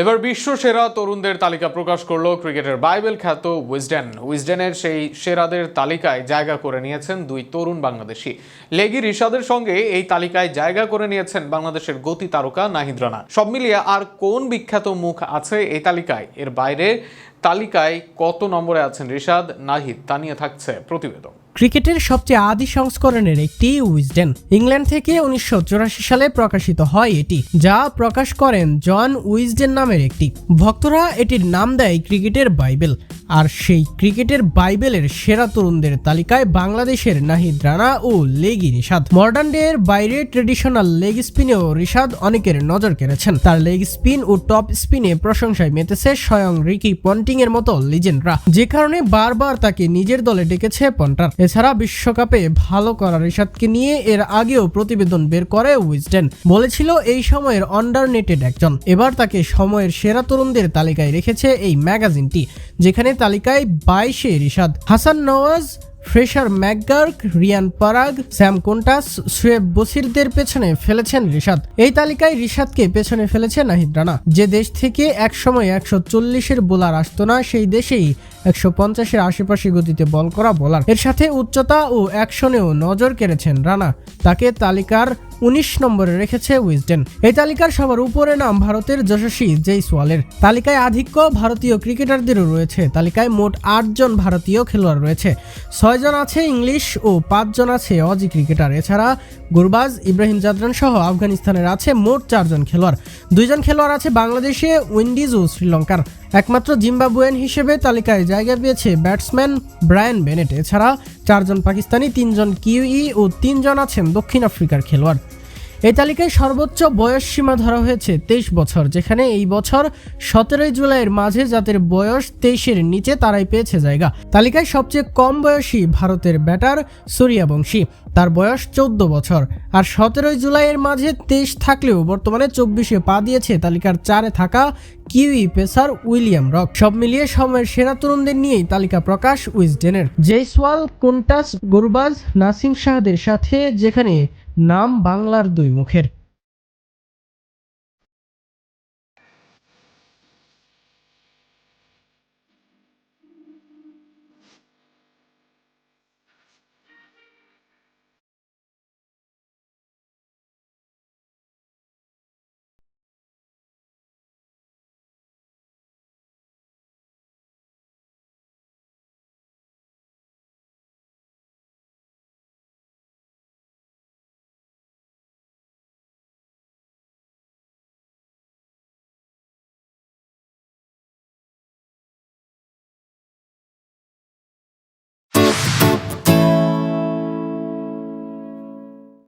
এবার বিশ্ব সেরা তরুণদের তালিকা প্রকাশ করল ক্রিকেটের বাইবেল খ্যাত উইজডেন। উইজডেনের সেই সেরাদের তালিকায় জায়গা করে নিয়েছেন দুই তরুণ বাংলাদেশি। লেগি রিশাদের সঙ্গে এই তালিকায় জায়গা করে নিয়েছেন বাংলাদেশের গতি তারকা নাহিদ রানা। সব মিলিয়ে আর কোন বিখ্যাত মুখ আছে এই তালিকায়? এর বাইরে তালিকায় কত নম্বরে আছেন রিশাদ? নাহিদ, তা নিয়ে থাকছে প্রতিবেদন। ক্রিকেটের সবচেয়ে আদি সংস্করণের একটি উইজডেন। ইংল্যান্ড থেকে উনিশশো চুরাশি সালে প্রকাশিত হয় এটি, যা প্রকাশ করেন জন উইজডেন নামের একটি। ভক্তরা এটির নাম দেয় ক্রিকেটের বাইবেল, আর সেই ক্রিকেটের বাইবেলের সেরা তরুণদের তালিকায় বাংলাদেশের নাহিদ রানা ও লেগি রিশাদ। মডার্ন ডে এর বাইরে ট্রেডিশনাল লেগ স্পিনেও রিশাদ অনেকের নজর কেড়েছেন। তার লেগ স্পিন ও টপ স্পিনে প্রশংসায় মেতেছে স্বয়ং রিকি পন্টিং এর মতো লিজেন্ডরা, যে কারণে বারবার তাকে নিজের দলে ডেকেছে পন্টার। এছাড়া বিশ্বকাপে ভালো করার ঋষাদকে নিয়ে এর আগেও প্রতিবেদন বের করে উইজডেন। বলেছিল, এই সময়ের আন্ডারনেটেড একজন। এবার তাকে সময়ের সেরা তরুণদের তালিকায় রেখেছে এই ম্যাগাজিনটি, যেখানে তালিকায় বাইশে Rishad Hasan Nawaz Fraser McGurk Riyan Parag, Sam Konstas, Shoaib বসিরদের পেছনে ফেলেছেন রিশাদ। এই তালিকায় রিশাদকে পেছনে ফেলেছে নাহিদ রানা। যে দেশ থেকে একসময় একশো চল্লিশের বোলার আসতো না, সেই দেশেই একশো পঞ্চাশের আশেপাশে গতিতে বল করা বোলার। এর সাথে উচ্চতা ও অ্যাকশনেও নজর কেড়েছেন রানা। তাকে তালিকার উনিশ নম্বরে রেখেছে উইজডেন। এই তালিকার সবার উপরে নাম ভারতের যশস্বী জেইসওয়ালের তালিকায় আধিক্য ভারতীয় ক্রিকেটারদেরও রয়েছে। তালিকায় মোট আটজন ভারতীয় খেলোয়াড় রয়েছে। ছয়জন আছে ইংলিশ ও পাঁচজন আছে অজি ক্রিকেটার। এছাড়া গুরবাজ, ইব্রাহিম জাদরান সহ আফগানিস্তানের আছে মোট চারজন খেলোয়াড়। দুইজন খেলোয়াড় আছে বাংলাদেশে, উইন্ডিজ ও শ্রীলঙ্কার। একমাত্র জিম্বাবুয়েন হিসেবে তালিকায় জায়গা পেয়েছে ব্যাটসম্যান ব্রায়ান বেনেট। এছাড়া চারজন পাকিস্তানি, তিনজন কিউই ও তিনজন আছেন দক্ষিণ আফ্রিকার খেলোয়াড়। এই তালিকায় সর্বোচ্চ বয়স সীমা ধরা হয়েছে তেইশ বছর, যেখানে এই বছর সতেরোই জুলাইয়ের মাঝে যাদের বয়স তেইশের নিচে তারাই পেয়েছে জায়গা। তালিকায় সবচেয়ে কম বয়সী ভারতের ব্যাটার সূর্যাবংশী তার বয়স চোদ্দ বছর। আর সতেরোই জুলাইয়ের মাঝে তেইশ থাকলেও বর্তমানে চব্বিশে পা দিয়েছে তালিকার চারে থাকা কিউই পেসার উইলিয়াম রক। সব মিলিয়ে সময়ের সেরা তরুণদের নিয়েই তালিকা প্রকাশ উইজডেনের। জেসওয়াল কুন্টাস, গুরবাজ, নাসিম শাহদের সাথে, যেখানে নাম বাংলার দুই মুখের।